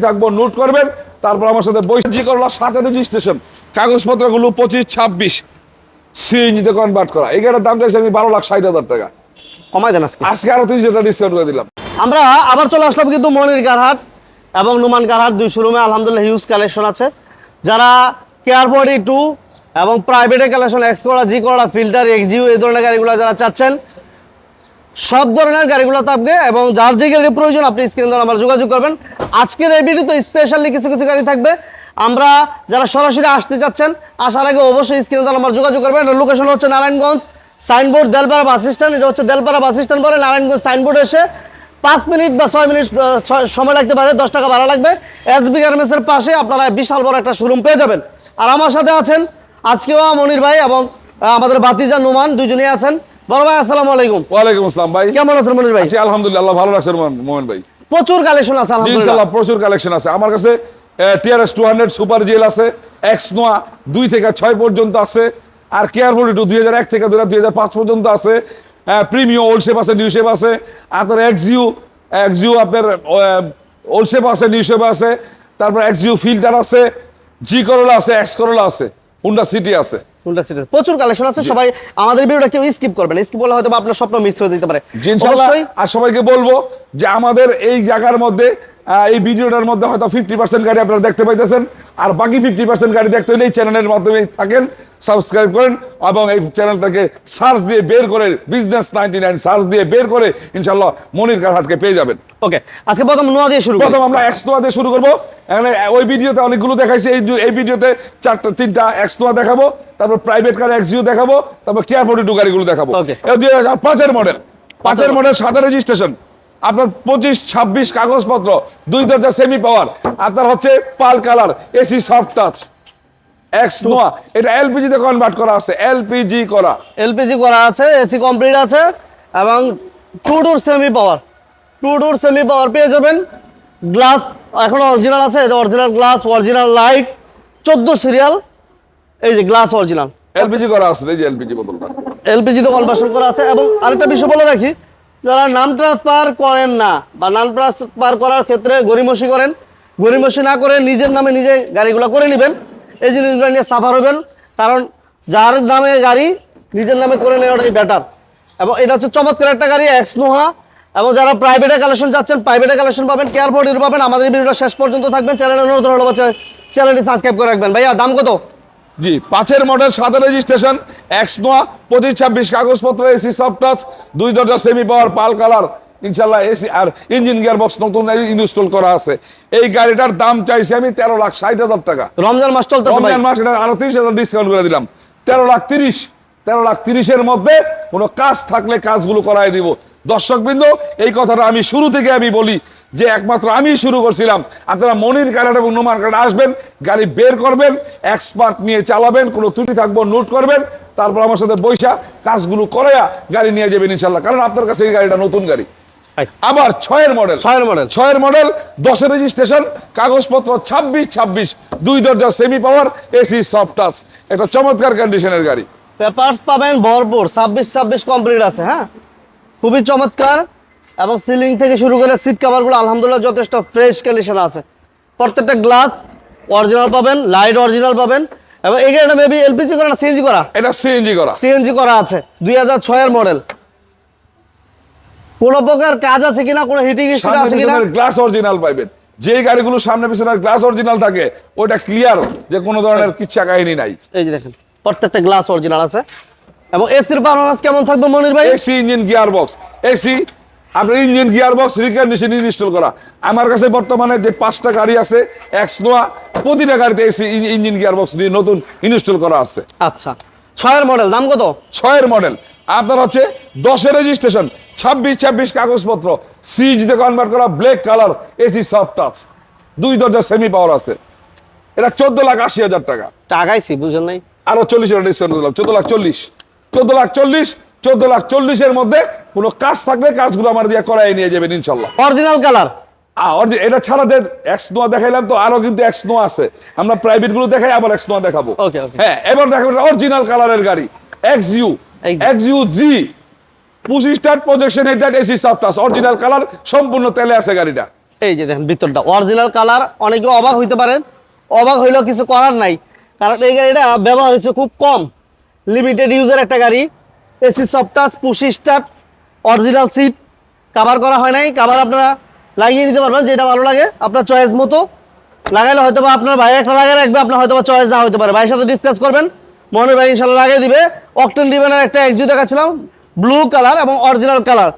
থাকব নোট করবেন। তারপর আমার সাথে বৈশাখী করলা সাথে রেজিস্ট্রেশন কাগজপত্রগুলো পঁচিশ ছাব্বিশ। সিএনজিতে কনভার্ট করা। এই গাড়ির দাম চাইছি আমি বারো লাখ ষাট হাজার টাকা। কমাই দেন আজকে। আজকে আরও তিরিশ হাজার ডিসকাউন্ট করে দিলাম। আমরা আবার চলে আসলাম কিন্তু মনির কারহাট এবং নুমান কারহাট দুই শোরুমে আলহামদুলিল্লাহ হিউজ কালেকশন আছে। যারা কেয়ার বডি টু এবং প্রাইভেটের কালেকশন এক্স করা জি করা ফিল্টার এক্সিউ এই ধরনের গাড়িগুলো যারা চাচ্ছেন সব ধরনের গাড়িগুলো থাকবে এবং যার যে গাড়ির প্রয়োজন আপনি স্ক্রিন দ্বারা আমার যোগাযোগ করবেন। আজকের এই ভিডিওতে স্পেশালি কিছু কিছু গাড়ি থাকবে। আমরা যারা সরাসরি আসতে চাচ্ছেন, আসার আগে অবশ্যই স্ক্রিন দ্বারা আমার যোগাযোগ করবেন। লোকেশন হচ্ছে Narayanganj signboard Delpara bus stand এটা হচ্ছে দেলপাড়া বাস স্ট্যান্ড পরে নারায়ণগঞ্জ সাইনবোর্ড এসে পাঁচ মিনিট বা ছয় মিনিট সময় লাগতে পারে, দশ টাকা ভাড়া লাগবে। এস বি গার্মেন্টসের পাশে আপনারা বিশাল বড় একটা শোরুম পেয়ে যাবেন। আর আমার সাথে আছেন আজকেও মনির ভাই এবং আমাদের বাতিজা নুমান, দুজনেই আছেন। বড় ভাই আসসালামু আলাইকুম। ওয়ালাইকুম আসসালাম ভাই। কেমন আছেন মনির ভাই? আলহামদুলিল্লাহ ভালো রাখছেন মোহন- মোহন ভাই। প্রচুর কালেকশন আছে আলহামদুলিল্লাহ। প্রচুর কালেকশন আছে। আমার কাছে TRS two hundred super gel আছে এক্স নোয়া দুই থেকে ছয় পর্যন্ত আছে আর কেয়ার বডি টু দুই হাজার এক থেকে দুই হাজার পাঁচ পর্যন্ত আছে প্রিমিয়াম ওল্ড শেপ আছে নিউ শেপ আছে আপনার এক্সিউ এক্সিউ আপনার ওল্ড শেপ আছে নিউ শেপ আছে তারপর এক্সিউ ফিল্টার আছে জি করোলা আছে এক্স করোলা আছে হুন্ডা সিটি আছে। প্রচুর কালেকশন আছে সবাই আমাদের ভিডিওটা কেউ স্কিপ করবেন স্কিপ করলে হয়তো আপনার স্বপ্ন মিস দিতে পারে। অবশ্যই। আর সবাইকে বলব যে আমাদের এই জায়গার মধ্যে এই ভিডিওটার মধ্যে হয়তো ফিফটি পার্সেন্ট গাড়ি আপনারা দেখতে পাইতেছেন আর বাকি ফিফটি পার্সেন্ট গাড়ি দেখতে হলে এই চ্যানেলের মাধ্যমে থাকেন সাবস্ক্রাইব করেন এবং এই চ্যানেলটাকে সার্চ দিয়ে বের করে বিজনেস নাইনটি নাইন সার্চ দিয়ে বের করে ইনশাল্লাহ মনির কারহাটকে পেয়ে যাবেন। ওকে আজকে প্রথম নোয়া দিয়ে শুরু প্রথম আমরা এক্সনোয়া দিয়ে শুরু করব। এখানে ওই ভিডিওতে অনেকগুলো দেখাইছি এই এই ভিডিওতে চারটা তিনটা এক্সনোয়া দেখাবো তারপর প্রাইভেট কার এক্সিও দেখাবো তারপর কেয়ার ফোর্টি টু গাড়িগুলো দেখাবো। পাঁচের মডেল পাঁচের মডেল সাদা রেজিস্ট্রেশন আপনার পঁচিশ ছাব্বিশ কাগজপত্র দুই দরজা সেমি পাওয়ার আপনার হচ্ছে pearl colour AC soft touch X Noah. এটা এলপিজি তে কনভার্ট করা আছে এলপিজি করা। এলপিজি করা আছে এসি কমপ্লিট আছে এবং two door semi power two door semi power পেয়ে যাবেন। গ্লাস এখন অরিজিনাল আছে অরিজিনাল গ্লাস অরিজিনাল লাইট চোদ্দ সিরিয়াল এই যে গ্লাস অরিজিনাল এলপিজি করা আছে এই যে এলপিজি বোতলটা। এলপিজিতে কনভার্সন করা আছে এবং আরেকটা বিষয় বলে রাখি যারা নাম ট্রান্সফার করেন না বা নাম ট্রান্সফার করার ক্ষেত্রে গরিমসি করেন গরিমসি না করে নিজের নামে নিজে গাড়িগুলো করে নেবেন। এই জিনিসগুলো নিয়ে সাফার হবেন, কারণ যার নামে গাড়ি নিজের নামে করে নেওয়াটাই বেটার এবং এটা হচ্ছে চমৎকার একটা গাড়ি এক্স নোহা এবং যারা প্রাইভেটে কালেকশন চাচ্ছেন প্রাইভেটে কালেকশন পাবেন কেয়ার বডির পাবেন। আমাদের ভিডিওটা শেষ পর্যন্ত থাকবেন। চ্যানেলের অনুরোধ হলো চ্যানেলটি সাবস্ক্রাইব করে রাখবেন। ভাইয়া, দাম কত? জি পাঁচের মডেল সাদা রেজিস্ট্রেশন এক্স নোয়া পঁচিশ ছাব্বিশ কাগজপত্র এসি সফট টাচ দুই দরজা সেমি পাওয়ার পাল কালার ইনশাল্লাহ এসি আর ইঞ্জিন গিয়ার বক্স নতুন ইনস্টল করা আছে। এই গাড়িটার দাম চাইছি আমি তেরো লাখ ষাট হাজার টাকা। রমজান মাস চলতেছে ভাই। রমজান মাস এটা আরও তিরিশ হাজার ডিসকাউন্ট করে দিলাম। তেরো লাখ তিরিশ তেরো লাখ তিরিশের মধ্যে কোনো কাজ থাকলে কাজগুলো করাই দিব। দর্শক বিন্দু এই কথাটা আমি শুরু থেকে আমি বলি যে একমাত্র আমি শুরু করছিলাম। আপনারা মনির কার্ড এবং নোমান কার্ড আসবেন গাড়ি বের করবেন এক্সপার্ট নিয়ে চালাবেন কোনো ত্রুটি থাকব নোট করবেন তারপর আমার সাথে বৈশা কাজগুলো করাইয়া গাড়ি নিয়ে যাবেন ইনশাল্লাহ কারণ আপনার কাছে এই গাড়িটা নতুন গাড়ি। আবার ছয়ের মডেল ছয়ের মডেল ছয়ের মডেল দশের রেজিস্ট্রেশন কাগজপত্র ছাব্বিশ ছাব্বিশ দুই দরজা semi power AC soft touch একটা চমৎকার কন্ডিশনের গাড়ি। পেপারস পাবেন ভরপুর ছাব্বিশ ছাব্বিশ কমপ্লিট আছে হ্যাঁ? খুবই চমৎকার। এবং সিলিং থেকে শুরু করে সিট কাভারগুলো আলহামদুলিল্লাহ যথেষ্ট ফ্রেশ কন্ডিশন আছে। প্রত্যেকটা গ্লাস অরিজিনাল পাবেন লাইট অরিজিনাল পাবেন এবং এই গাড়িটা মেবি এলপিজি করা না সিএনজি করা? এটা সিএনজি করা। সিএনজি করা আছে দুই হাজার ছয়ের মডেল কোনো প্রকার কাজ আছে কিনা কোনো হিটিং সামনে আছে কিনা? গ্লাস অরিজিনাল পাইবেন। যে গাড়িগুলো সামনে পিছনের গ্লাস অরিজিনাল থাকে ওটা ক্লিয়ার যে কোনো ধরনের কিচ্ছা কাহিনী নাই। এই যে দেখেন প্রত্যেকটা গ্লাস অরিজিনাল আছে। এবং এসির পারফরমেন্স কেমন থাকবে মনির ভাই? AC engine gear box AC আপনার engine gear box recondition install করা। আমার কাছে বর্তমানে যে পাঁচটা গাড়ি আছে এক্স নোয়া প্রতিটা গাড়িতে এসি ইঞ্জিন গিয়ার বক্স নতুন ইনস্টল করা আছে। আচ্ছা। ছয়ের মডেল দাম কত? ছয়ের মডেল। আপনার হচ্ছে দশের রেজিস্ট্রেশন ছাব্বিশ ছাব্বিশ কাগজপত্র সিজিতে কনভার্ট করা black colour AC soft touch দুই দরজা সেমি পাওয়ার আছে। এটা চোদ্দ লাখ আশি হাজার টাকা। টাকাইছি বুঝেন নাই। আরও চল্লিশ হাজার চোদ্দ লাখ চল্লিশ। চোদ্দ লাখ চল্লিশ চোদ্দ লাখ চল্লিশের মধ্যে কোনো কাজ থাকলে কাজগুলো আমার দিয়ে করাই নিয়ে যাবেন ইনশাল্লাহ। অরিজিনাল কালার এটা ছাড়া এক্স নোয়া দেখাইলাম তো আরও কিন্তু এক্স নোয়া আছে। আমরা প্রাইভেটগুলো দেখাই আবার এক্স নোয়া দেখাবো. হ্যাঁ এবার দেখাবো অরিজিনাল কালারের গাড়ি X U X U G push start projection headlight AC soft touch original colour সম্পূর্ণ তেলে আছে গাড়িটা। এই যে দেখেন ভিতরটা অরিজিনাল কালার অনেকে অবাক হইতে পারেন অবাক হইলেও কিছু করার নাই কারণ এই গাড়িটা ব্যবহার হয়েছে খুব কম লিমিটেড ইউজের একটা গাড়ি AC soft touch push start original seat cover করা হয় নাই। কাভার আপনারা লাগিয়ে নিতে পারবেন যেটা ভালো লাগে। আপনার চয়েস মতো লাগাইলে হয়তো বা আপনার ভাই একটা লাগাই রাখবে আপনার হয়তো বা চয়েস না হতে পারে। ভাইয়ের সাথে ডিসকাস করবেন। মনের ভাই ইনশাল্লাহ লাগিয়ে দিবে। অকটেন ডিভেনের একটা এক্সিউ দেখাচ্ছিলাম ব্লু কালার এবং অরিজিনাল কালার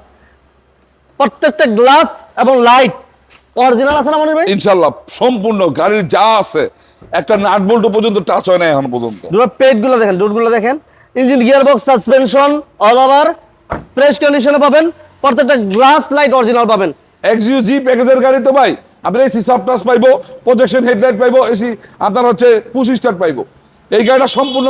প্রত্যেকটা গ্লাস এবং লাইট অরিজিনাল আছে না মনির ভাই? ইনশাল্লাহ সম্পূর্ণ গাড়ির যা আছে একটা নাট বল্টু পর্যন্ত টাচ হয় না এখন পর্যন্ত। দুটো পেটগুলো দেখেন ডুটগুলো দেখেন। Engine gear box suspension all over fresh কন্ডিশনে পাবেন। প্রত্যেকটা গ্লাস লাইট অরিজিনাল পাবেন। এক্সইউ জি প্যাকেজের গাড়ি তো ভাই আপনি এসি সফটওয়্যার পাইবো প্রজেকশন হেডলাইট পাইবো এসি আপনার হচ্ছে পুশ স্টার্ট পাইবো। এই গাড়িটা সম্পূর্ণ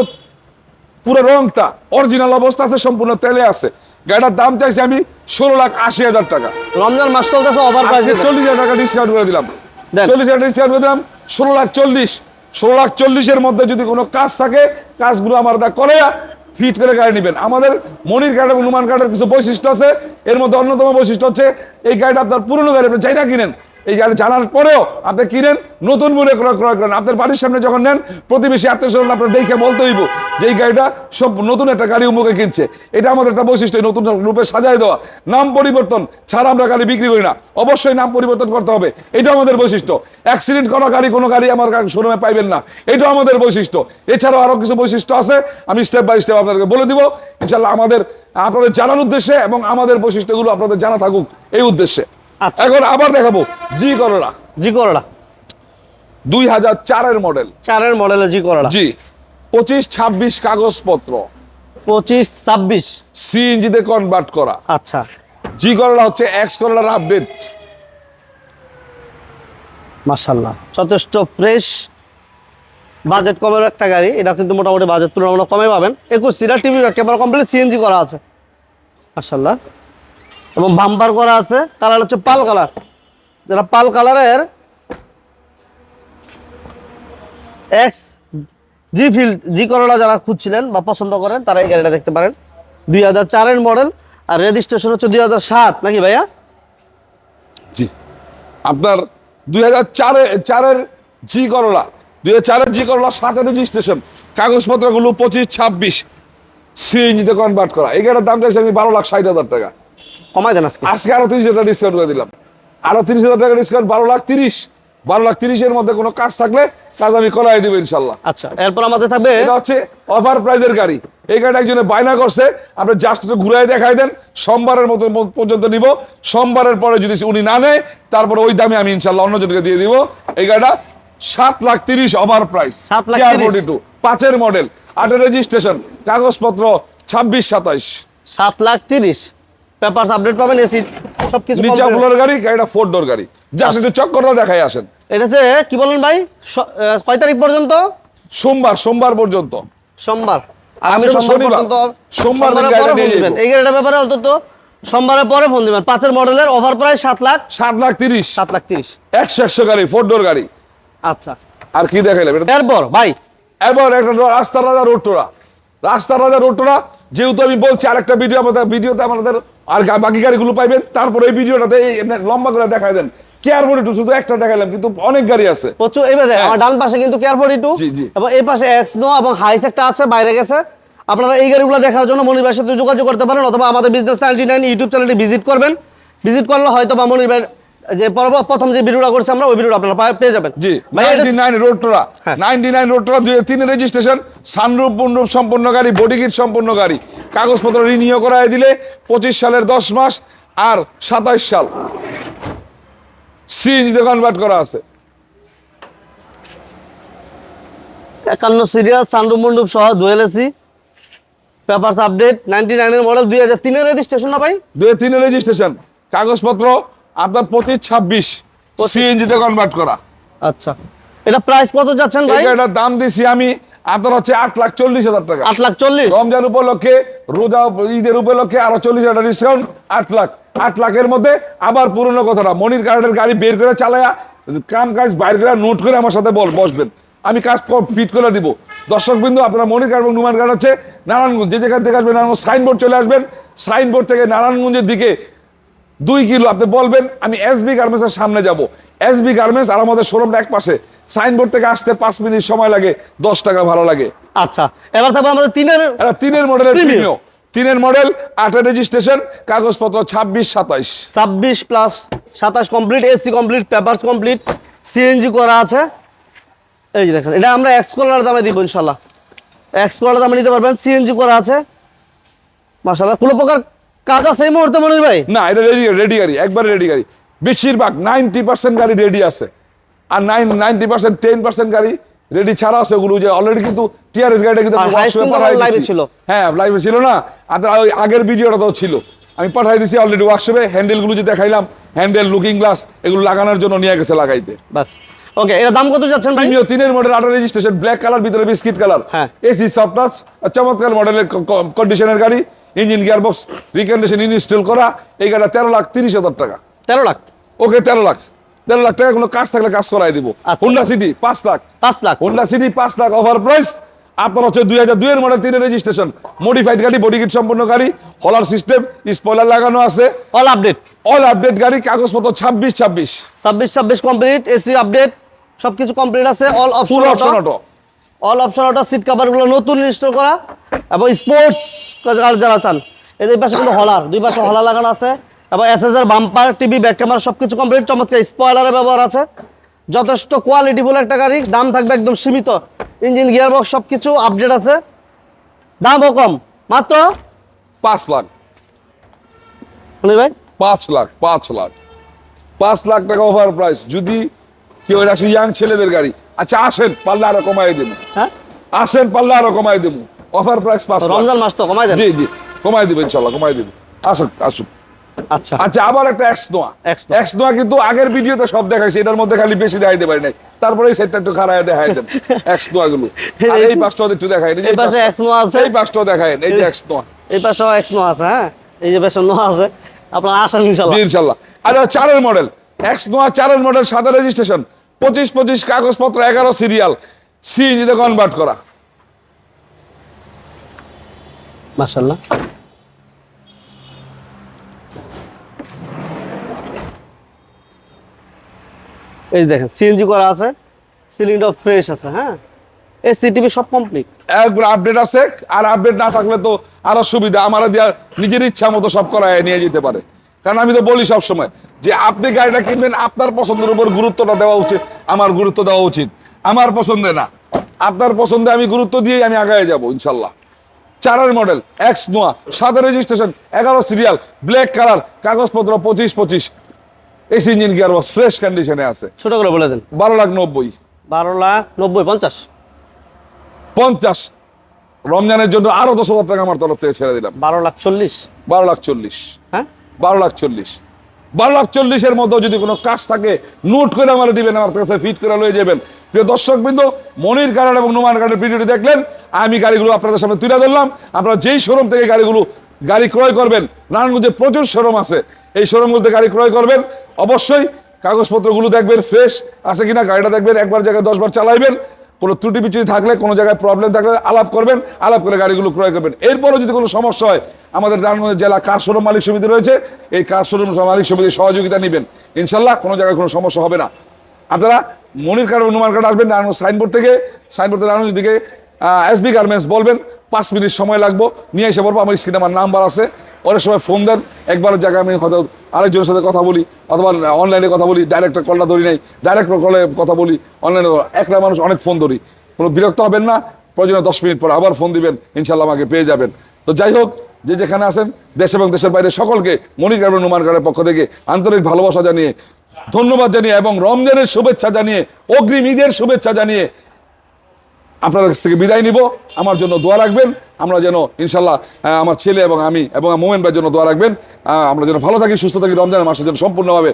পুরো রংটা অরিজিনাল অবস্থা আছে সম্পূর্ণ তেলে আছে। গাড়িটার দাম চাইছি আমি ষোলো লাখ আশি হাজার টাকা। রমজান মাস চলতেছে ওভার প্রাইস চল্লিশ হাজার টাকা ডিসকাউন্ট করে দিলাম। চল্লিশ হাজার ডিসকাউন্ট করে দিলাম ষোলো লাখ চল্লিশ। ষোলো লাখ চল্লিশের মধ্যে যদি কোনো কাজ থাকে কাজগুলো আমার দা করে ফিট করে গাড়ি নেবেন। আমাদের মনির গাড়ি এবং নুমান গাড়ির কিছু বৈশিষ্ট্য আছে। এর মধ্যে অন্যতম বৈশিষ্ট্য হচ্ছে, এই গাড়িটা আপনার পুরনো গাড়ি আপনি চাইনা কিনেন। এই গাড়ি জানার পরেও আপনি কিনেন নতুন মনে ক্রয় ক্রয় করেন। আপনার বাড়ির সামনে যখন নেন, প্রতিবেশী আত্মীয় স্বজন আপনার দেখে বলতে হইব যে এই গাড়িটা সব নতুন একটা গাড়ি উমুকে কিনছে। এটা আমাদের একটা বৈশিষ্ট্য নতুন রূপে সাজাই দেওয়া। নাম পরিবর্তন ছাড়া আমরা গাড়ি বিক্রি করি না। অবশ্যই নাম পরিবর্তন করতে হবে। এটা আমাদের বৈশিষ্ট্য। অ্যাক্সিডেন্ট করা গাড়ি কোনো গাড়ি আমার শোরুমে পাইবেন না। এটা আমাদের বৈশিষ্ট্য। এছাড়াও আরও কিছু বৈশিষ্ট্য আছে, আমি স্টেপ বাই স্টেপ আপনাদেরকে বলে দিব। ইনশাল্লাহ আমাদের, আপনাদের জানার উদ্দেশ্যে এবং আমাদের বৈশিষ্ট্যগুলো আপনাদের জানা থাকুক, এই উদ্দেশ্যে। এখন আবার দেখাবো। G Corona G Corolla. দুই হাজার চারের মডেল চারের মডেলের জি করোলা। জি। পঁচিশ ছাব্বিশ কাগজপত্র। পঁচিশ ছাব্বিশ। সিএনজিতে কনভার্ট করা। আচ্ছা। জি করোনা হচ্ছে এক্স করোনার আপডেট মাশাল্লাহ যথেষ্ট ফ্রেশ বাজেট কমের একটা গাড়ি। এটা কিন্তু মোটামুটি বাজেট তুলনামূলক কমে পাবেন। একুশ seater TV camera complete CNG করা আছে। মাশাল্লাহ এবং বাম্পার করা আছে, কালার হচ্ছে পাল কালার। যারা পাল কালারের এক্স জি ফিল জি করোলা যারা খুঁজছিলেন বা পছন্দ করেন, তারা এই গাড়িটা দেখতে পারেন। দুই হাজার চারের মডেল আর রেজিস্ট্রেশন হচ্ছে দুই হাজার সাত, নাকি ভাইয়া? জি। আপনার দুই হাজার চারে, চারের জি করোলা দুই হাজার চারের জি করোলা সাতের রেজিস্ট্রেশন কাগজপত্রগুলো পঁচিশ, ছাব্বিশ, সিএনজিতে কনভার্ট করা। এই গাড়ির দাম চাইছি আমি বারো লাখ ষাট হাজার টাকা। কমাই দেন আজকে। আজকে আরও তিরিশ হাজার ডিসকাউন্ট করে দিলাম। আরও তিরিশ হাজার টাকা ডিসকাউন্ট বারো লাখ তিরিশ। বারো লাখ তিরিশের মধ্যে কোনো কাজ থাকলে কাজ আমি করাই দেবো ইনশাল্লাহ। আচ্ছা এরপর আমাদের থাকবে এটা হচ্ছে অফার প্রাইজের গাড়ি। এই গাড়িটা একজনে বায়না করছে আপনি জাস্ট একটু ঘুরাই দেখাই দেন। সোমবারের মতো পর্যন্ত নিব। সোমবারের পরে যদি উনি না নেয় তারপরে ওই দামে আমি ইনশাল্লাহ অন্যজনকে দিয়ে দিব। এই গাড়িটা সাত লাখ তিরিশ ওভার প্রাইস সাত লাখ তিরিশ। টু পাঁচের মডেল আটের রেজিস্ট্রেশন কাগজপত্র ছাব্বিশ সাতাইশ। সাত লাখ তিরিশ। পেপারস আপডেট পাবেন এসি সব কিছু নিচা ফ্লোর গাড়ি গাড়িটা ফোর ডোর গাড়ি। জাস্ট একটু চক্করটা দেখাই আসেন। এটা হচ্ছে কি বলেন ভাই? কয় তারিখ পর্যন্ত? সোমবার সোমবার পর্যন্ত। সোমবার। সোমবার গাড়িটা। এই গাড়িটার ব্যাপারে অন্তত সোমবারের পরে ফোন দিবেন। পাঁচের মডেলের ওভার প্রাইস সাত লাখ। সাত লাখ তিরিশ। সাত লাখ তিরিশ। একশো একশো গাড়ি ফোর ডোর গাড়ি। আচ্ছা। আর কি দেখাইলাম? এটা এরপর ভাই। এবার একটা রাস্তার রাজা রোডটোরা রাস্তার রাজা রোডটোরা যেহেতু আমি বলছি আরেকটা ভিডিও আমাদের ভিডিওতে আমাদের আর বাকি গাড়িগুলো পাইবেন তারপরে এই ভিডিওটাতে লম্বা করে দেখাই দেন। শুধু একটা কিন্তু অনেক গাড়ি আছে। প্রচুর এবার আমার ডান পাশে কিন্তু কেয়ার ফোর্টি টু জি। এবং এই পাশে এক্স নো এবং হাইস একটা আছে বাইরে গেছে। আপনারা এই গাড়িগুলো দেখার জন্য মনির ভাইয়ের সাথে যোগাযোগ করতে পারেন অথবা আমাদের বিজনেস নাইনটি নাইন ইউটিউব চ্যানেলটি ভিজিট করবেন। ভিজিট করলে হয়তো বা মনির যে প্রথম যে ভিডিওটা করছে আমরা ওই ভিডিওটা আপনারা পেয়ে যাবেন। জি নাইনটি নাইন রোডটোরা। নাইনটি নাইন রোডটোরা দুই তিনের রেজিস্ট্রেশন সানরূপ পূর্ণরূপ সম্পন্ন গাড়ি বডি কিট সম্পন্ন গাড়ি। কাগজপত্র রিনিউ করায় দিলে পঁচিশ সালের দশ মাস আর সাতাইশ সাল। সিএনজিতে কনভার্ট করা আছে। একান্ন সিরিয়াল সানরুম মন্ডুপ সহ dual AC papers update ninety নাইনের মডেল দুই হাজার তিনের রেজিস্ট্রেশন না ভাই? দুই তিনের রেজিস্ট্রেশন কাগজপত্র আপনার পঁচিশ ছাব্বিশ সিএনজিতে কনভার্ট করা। আচ্ছা। এটা প্রাইস কত যাচ্ছেন ভাই? গাড়িটার দাম দিছি আমি আপনার হচ্ছে আট লাখ চল্লিশ হাজার টাকা। আট লাখ চল্লিশ? রমজান উপলক্ষে রোজা ঈদের উপলক্ষে আরও চল্লিশ হাজার ডিসকাউন্ট আট লাখ। আট লাখের মধ্যে আবার পুরনো কথাটা মনির কার্ডের গাড়ি বের করে চালায়া কাম কাজ বাইর করে নোট করে আমার সাথে বল বসবেন। আমি কাজ ফিট করে দিব। দর্শক বিন্দু আপনারা মনির কার্ড এবং নুমান কার্ড হচ্ছে নারায়ণগঞ্জ যে যেখান থেকে আসবেন নারায়ণগঞ্জ সাইনবোর্ড চলে আসবেন। সাইনবোর্ড থেকে নারায়ণগঞ্জের দিকে দুই কিলো আপনি বলবেন আমি এসবি গার্মেন্টসের সামনে যাব। এসবি গার্মেন্টস আর আমাদের শোরুমটা এক পাশে। সাইনবোর্ড থেকে আসতে পাঁচ মিনিট সময় লাগে দশ টাকা ভাড়া লাগে। আচ্ছা এবার থাকবে আমাদের তিনের তিনের মডেলের। তিনের মডেল আটের রেজিস্ট্রেশন কাগজপত্র ছাব্বিশ সাতাইশ। ছাব্বিশ প্লাস সাতাশ complete AC complete papers complete CNG করা আছে। এই দেখেন এটা আমরা এক্স কলার দামে দিব ইনশাল্লাহ এক্স কলার দামে নিতে পারবেন সিএনজি করা আছে। মাশাল্লাহ কোনো প্রকার কাজ আছে এই মুহূর্তে ভাই? না এটা রেডি রেডি গাড়ি একবার রেডি গাড়ি। বেশিরভাগ নাইনটি পার্সেন্ট গাড়ি রেডি আছে। আর nine ninety percent ten percent গাড়ি রেডি ছাড়া আছে ওগুলো যে অলরেডি কিন্তু টিআরএস গাড়িটা কিন্তু আর। ছিল। হ্যাঁ লাইভে ছিল না। আপনার ওই আগের ভিডিওটা তো ছিল। আমি পাঠাই দিছি অলরেডি ওয়ার্কশপে হ্যান্ডেলগুলো যে দেখাইলাম হ্যান্ডেল লুকিং গ্লাস এগুলো লাগানোর জন্য নিয়ে গেছে লাগাইতে। বাস। ওকে এর দাম কত যাচ্ছেন ভাই? প্রিমিয় তিনের মডেল আঠারো রেজিস্ট্রেশন ব্ল্যাক কালার ভিতরে বিস্কিট কালার হ্যাঁ। এসি সফটনাস চমৎকার মডেলের কন্ডিশনের গাড়ি। ইঞ্জিন গিয়ারবক্স রিকন্ডিশন ইনস্টল করা এই গাড়িটা তেরো লাখ তিরিশ হাজার টাকা। তেরো লাখ? ওকে তেরো লাখ। তেরো লাখ টাকা কোনো কাজ থাকলে কাজ করাই দিব। আচ্ছা। হোন্ডা সিটি পাঁচ লাখ। পাঁচ লাখ। হোন্ডা সিটি পাঁচ লাখ অফার প্রাইস আপনার হচ্ছে দুই হাজার দুইয়ের মডেল তিনের রেজিস্ট্রেশন মডিফাইড গাড়ি বডি কিট সম্পন্ন গাড়ি হলার সিস্টেম স্পয়লার লাগানো আছে। অল আপডেট অল আপডেট গাড়ি কাগজপত্র ছাব্বিশ ছাব্বিশ। ছাব্বিশ ছাব্বিশ কমপ্লিট এসি আপডেট সবকিছু কমপ্লিট আছে all option auto all option ওটা সিট কাভারগুলো নতুন ইনস্টল করা এবং স্পোর্টস কার যারা চান এদের পাশে কিন্তু হলার দুই পাশে হলার লাগানো আছে এবং S S SSR bumper TV back camera সব কিছু কমপ্লিট চমৎকার স্পয়লারের ব্যবহার আছে। যথেষ্ট কোয়ালিটিফুল একটা গাড়ি দাম থাকবে একদম সীমিত। ইঞ্জিন গিয়ারবক্স সব কিছু আপডেট আছে। দামও কম। মাত্র পাঁচ লাখ। ভাই? পাঁচ লাখ পাঁচ লাখ। পাঁচ লাখ টাকা ওভার প্রাইস যদি কেউ এটা ইয়াং ছেলেদের গাড়ি আচ্ছা আসেন পাল্লা আরও কমাই দেবো। হ্যাঁ? আসেন পাল্লা আরও কমাই দেবো। অফার প্রাইস পাঁচ রমজান মাস তো কমাই দেন। জি জি কমাই দেবো ইনশাল্লাহ কমাই দেবো। আসুন আসুন আচ্ছা। আচ্ছা আবার একটা এক্স নোয়া এক্স নোয়া কিন্তু আগের ভিডিওতে সব দেখাইছে এটার মধ্যে খালি বেশি দেখাইতে পারি নাই। তারপরে এই সেটটা একটু খারাপ দেখাই দেন এক্স নোয়া গুলো। আর এই পাঁচটাও একটু দেখাই এই পাশে X Noah আছে। এই পাঁচটাও দেখাই এই যে এক্স নোয়া এই পাশেও এক্স নো আছে হ্যাঁ? এই যে পাশে নো আছে। আপনার আসেন ইনশাল্লাহ জি ইনশাল্লাহ। আর চারের মডেল এক্স নোয়া চারের মডেল সাদা রেজিস্ট্রেশন পঁচিশ পঁচিশ কাগজপত্র এগারো সিরিয়াল সিএনজিতে কনভার্ট করা। মাশাল্লাহ। এই দেখেন সিএনজি করা আছে সিলিন্ডার ফ্রেশ আছে হ্যাঁ? এই সিটিভি সব কমপ্লিট একবার আপডেট আছে আর আপডেট না থাকলে তো আরও সুবিধা। আমার দেওয়ার নিজের ইচ্ছা মতো সব করায় নিয়ে যেতে পারে। কারণ আমি তো বলি সবসময় যে আপনি গাড়িটা কিনবেন আপনার পছন্দের উপর গুরুত্বটা দেওয়া উচিত আমার গুরুত্ব দেওয়া উচিত। আমার পছন্দে না। আপনার পছন্দে আমি গুরুত্ব দিয়ে আমি আগায় যাব ইনশাল্লাহ। চারের মডেল এক্স নোয়া সাদা রেজিস্ট্রেশন এগারো সিরিয়াল ব্ল্যাক কালার কাগজপত্র পঁচিশ পঁচিশ। AC engine gear box fresh কন্ডিশনে আছে। ছোট করে বলে দেন। বারো লাখ নব্বই। বারো লাখ নব্বই পঞ্চাশ। পঞ্চাশ। রমজানের জন্য আরও দশ হাজার টাকা আমার তরফ থেকে ছেড়ে দিলাম। বারো লাখ চল্লিশ। বারো লাখ চল্লিশ। হ্যাঁ? বারো লাখ চল্লিশ। বারো লাখ চল্লিশের মধ্যে যদি কোনো কাজ থাকে, নোট করে আমার দিবেন, আমার কাছে ফিট করে লয়ে যাবেন। প্রিয় দর্শক বিন্দু, মনির কারণ এবং নুমান কারণের ভিডিওটি দেখলেন, আমি গাড়িগুলো আপনাদের সামনে তুলে ধরলাম। আপনারা যেই শোরুম থেকে গাড়িগুলো, গাড়ি ক্রয় করবেন নারায়ণগঞ্জে প্রচুর শোরুম আছে, এই শোরুমগুলোতে গাড়ি ক্রয় করবেন। অবশ্যই কাগজপত্রগুলো দেখবেন, ফ্রেশ আছে কিনা, গাড়িটা দেখবেন, একবার জায়গায় দশবার চালাইবেন। কোনো ত্রুটি বিচ্যুতি থাকলে, কোনো জায়গায় প্রবলেম থাকলে আলাপ করবেন, আলাপ করে গাড়িগুলো ক্রয় করবেন। এরপরও যদি কোনো সমস্যা হয়, আমাদের রাজগঞ্জ জেলা কার শোরুম মালিক সমিতি রয়েছে, এই কার শোরুম মালিক সমিতির সহযোগিতা নেবেন। ইনশাল্লাহ কোনো জায়গায় কোনো সমস্যা হবে না। আপনারা মনির কার্ড, অনুমান কার্ড আসবেন নারায়ণ সাইনবোর্ড থেকে সাইনবোর্ড থেকে দিকে এসবি গার্মেন্টস বলবেন, পাঁচ মিনিট সময় লাগবো, নিয়ে এসে বলব, আমার স্ক্রিনে আমার নাম্বার আছে। অনেক সময় ফোন দেন, একবারের জায়গায় আমি হয়তো আরেকজনের সাথে কথা বলি, অথবা অনলাইনে কথা বলি ডাইরেক্ট কলটা ধরি নাই ডাইরেক্ট কলে কথা বলি অনলাইনে একটা মানুষ অনেক ফোন ধরি। কোনো বিরক্ত হবেন না, প্রয়োজনে দশ মিনিট পর আবার ফোন দিবেন ইনশাল্লাহ আমাকে পেয়ে যাবেন। তো যাই হোক, যে যেখানে আছেন, দেশ এবং দেশের বাইরে সকলকে মনির গার্মেন্ট নুমান পক্ষ থেকে আন্তরিক ভালোবাসা জানিয়ে, ধন্যবাদ জানিয়ে এবং রমজানের শুভেচ্ছা জানিয়ে, অগ্রিম ঈদের শুভেচ্ছা জানিয়ে আপনাদের কাছ থেকে বিদায় নিব। আমার জন্য দোয়া রাখবেন। আমরা যেন, ইনশাল্লাহ আমার ছেলে এবং আমি এবং মোমেন ভাইয়ের জন্য দোয়া রাখবেন। আমরা যেন ভালো থাকি, সুস্থ থাকি, রমজানের মাসের জন্য সম্পূর্ণভাবে,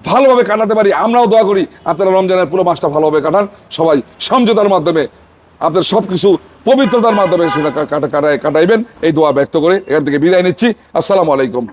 ভালোভাবে কাটাতে পারি। আমরাও দোয়া করি, আপনারা রমজানের পুরো মাসটা ভালোভাবে কাটান। সবাই সমঝোতার মাধ্যমে আপনার সব কিছু পবিত্রতার মাধ্যমে সেটা কাটাইবেন। এই দোয়া ব্যক্ত করে এখান থেকে বিদায় নিচ্ছি। আসসালামু আলাইকুম।